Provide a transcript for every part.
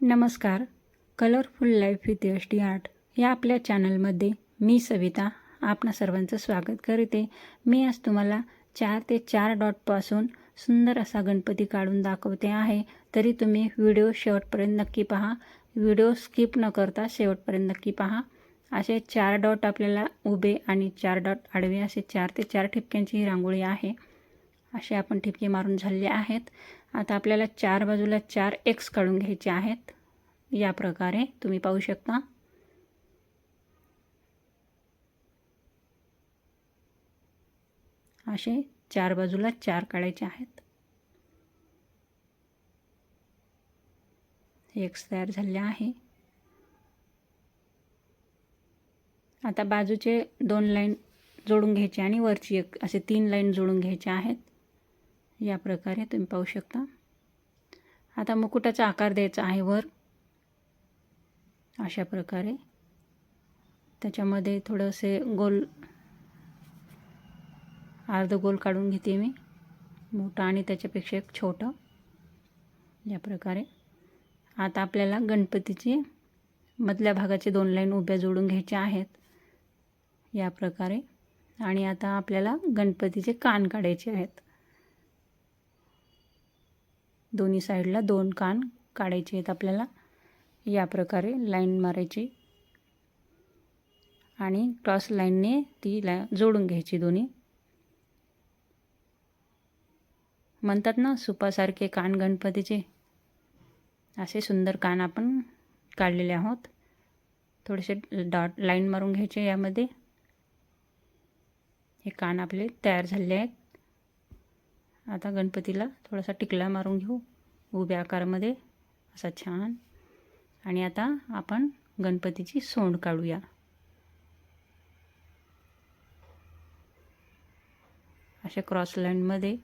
नमस्कार. Colourful life with H D art या आपल्या चॅनलमध्ये मी सविता आपणा सर्वांचं स्वागत करते. मी आज तुम्हाला चार ते चार डॉटपासून सुंदर असा गणपती काढून दाखवते आहे. तरी तुम्ही व्हिडिओ शेवटपर्यंत नक्की पहा. व्हिडिओ स्किप न करता शेवटपर्यंत नक्की पहा. असे चार डॉट आपल्याला उभे आणि चार डॉट आडवे असे चार ते चार ठिपक्यांची ही रांगोळी आहे. असे आपण ठिपके मारून झालेले आहेत. आता आपल्याला चार बाजूला चार एक्स काढून घ्यायचे आहेत. या प्रकारे तुम्ही पाहू शकता. असे चार बाजूला चार काढायचे आहेत. एक्स तयार झाले आहे. आता बाजूचे दोन लाईन जोडून घ्यायचे आणि वरची एक असे तीन लाईन जोडून घ्यायचे आहेत. या प्रकारे तुम्ही पाहू शकता. आता मुकुटाचा आकार द्यायचा आहे वर. अशा प्रकारे. त्याच्यामध्ये थोडंसे गोल अर्ध गोल काढून घेते मी. मोठं आणि त्याच्यापेक्षा एक छोटं. या प्रकारे. आता आपल्याला गणपतीची मधल्या भागाचे दोन लाईन उभ्या जोडून घ्यायच्या आहेत. या प्रकारे. आणि आता आपल्याला गणपतीचे कान काढायचे आहेत. दोन्ही साईडला दोन कान काढायचे आहेत आपल्याला. या प्रकारे लाईन मारायची. आणि क्रॉस लाईनने ती ला जोडून घ्यायची दोन्ही. म्हणतात ना सुपासारखे कान गणपतीचे. असे सुंदर कान आपण काढलेले आहोत. थोडेसे डॉट लाईन मारून घ्यायचे यामध्ये. हे कान आपले तयार झाले आहेत. आता गणपतीला थोडासा टिकला मारून घेऊ उभ्या आकारामध्ये. असा छान. आणि आता आपण गणपतीची सोंड काढूया. अशा क्रॉस लाईनमध्ये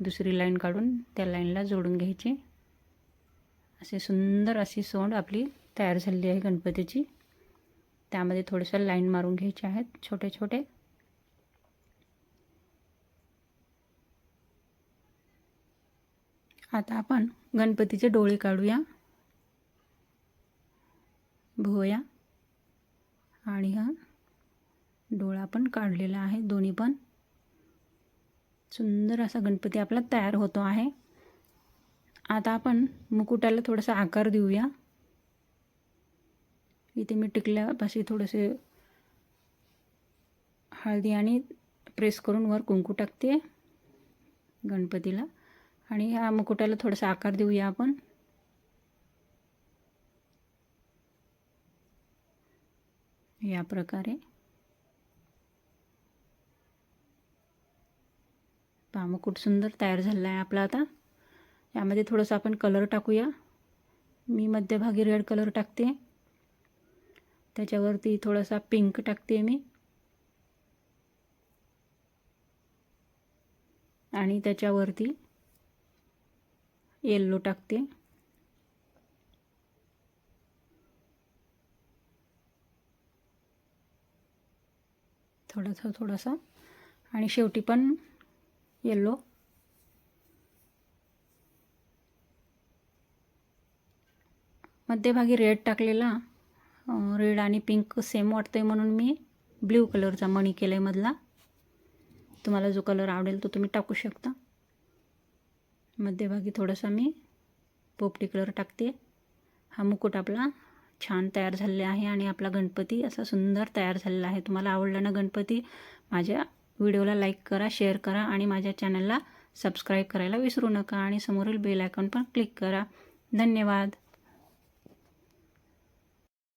दुसरी लाईन काढून त्या लाईनला जोडून घ्यायची. असे सुंदर अशी सोंड आपली तयार झालेली आहे गणपतीची. त्यामध्ये थोडंसं लाईन मारून घ्यायचे आहेत छोटे छोटे आता आपण गणपतीचे डोळे काढूया. भुवया. आणि हा डोळा पण काढलेला आहे. दोन्ही पण. सुंदर असा गणपती आपला तयार होतो आहे. आता आपण मुकुटाला थोडासा आकार देऊया. इथे मी टिकल्यापाशी थोडेसे हळदी आणि प्रेस करून वर कुंकू टाकते गणपतीला. आणि ह्या मुकुटाला थोडासा आकार देऊया आपण. या प्रकारे. पहा मुकुट सुंदर तयार झालेला आहे आपला आता. यामध्ये थोडंसं आपण कलर टाकूया. मी मध्यभागी रेड कलर टाकते. त्याच्यावरती थोडासा पिंक टाकते मी. आणि त्याच्यावरती येल्लो टाकते. थोडासा थोडासा. आणि शेवटी पण येल्लो. मध्यभागी रेड टाकलेला रेड आणि पिंक सेम वाटतं आहे म्हणून मी ब्ल्यू कलरचा मणी केला आहे मधला. तुम्हाला जो कलर आवडेल तो तुम्ही टाकू शकता. मध्यभागी थोडासा मी पोपटी कलर टाकते. हा मुकुट आपला छान तयार झालेला आहे आणि आपला गणपती असा सुंदर तयार झालेला आहे. तुम्हाला आवडला ना गणपती माझ्या व्हिडिओला लाईक करा शेअर करा आणि माझ्या चॅनलला सबस्क्राईब करायला विसरू नका आणि समोरील बेल आयकॉन पण क्लिक करा. धन्यवाद.